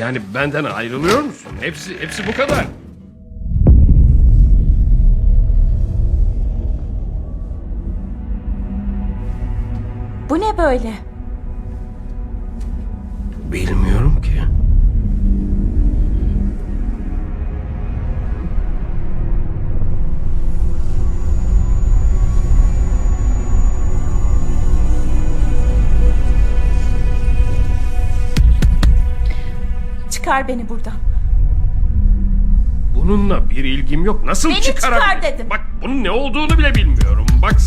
Yani benden ayrılıyor musun? Hepsi hepsi bu kadar. Bu ne böyle? Bilmiyorum ki. Çıkar beni buradan. Bununla bir ilgim yok. Nasıl Beni çıkarabilirim? çıkar dedim. Bak bunun ne olduğunu bile bilmiyorum. Bak